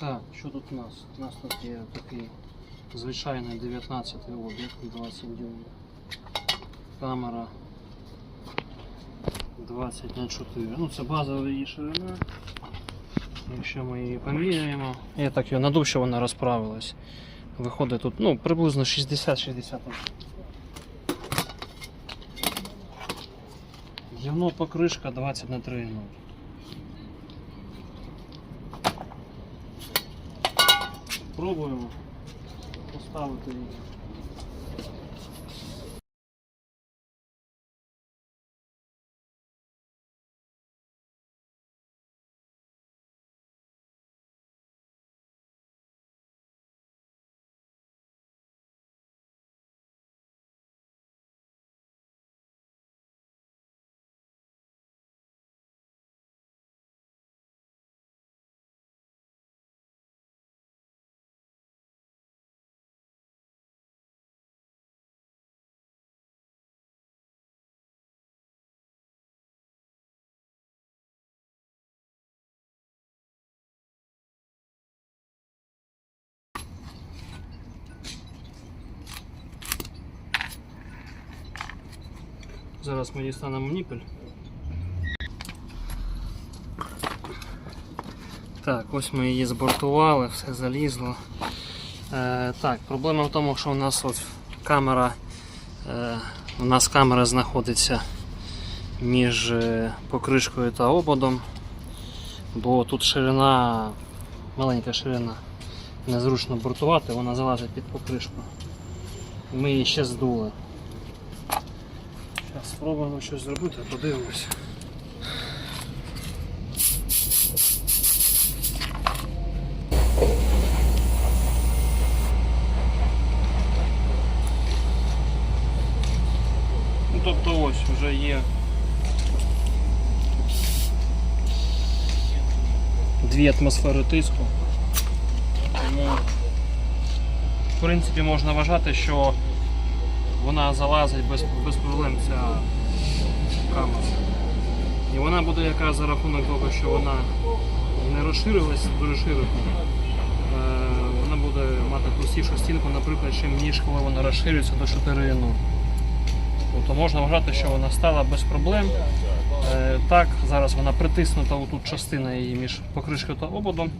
Так, що тут у нас? У нас тут є такий звичайний 19 об'єкт 20 дюймів. Камера 20 на 4. Ну це базова її ширина. Якщо ми її поміряємо. Я так її надув, що вона розправилась. Виходить тут ну, приблизно 60-60. Гівно покришка 20 на 3 Пробуємо поставити її. Зараз ми дістанемо ніпель. Так, ось ми її збортували, все залізло. Е, так, проблема в тому, що у нас от камера, е, у нас камера знаходиться між е, покришкою та ободом, бо тут ширина, маленька ширина, незручно бортувати, вона залазить під покришку. Ми її ще здули. Зараз спробуємо щось зробити, подивимось. Ну, тобто ось вже є дві атмосфери тиску. Тому, в принципі, можна вважати, що вона залазить без, без проблем ця камера. І вона буде якраз за рахунок того, що вона не розширилась дуже широко. е, Вона буде мати товстішу стінку, наприклад, ніж коли вона розширюється до 4 ну. Тобто можна вважати, що вона стала без проблем. Е, Так, зараз вона притиснута отут частина її між покришкою та ободом.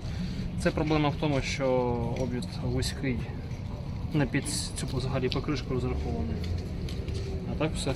Це проблема в тому, що обід вузький не під цю взагалі покришку розрахований. А так все.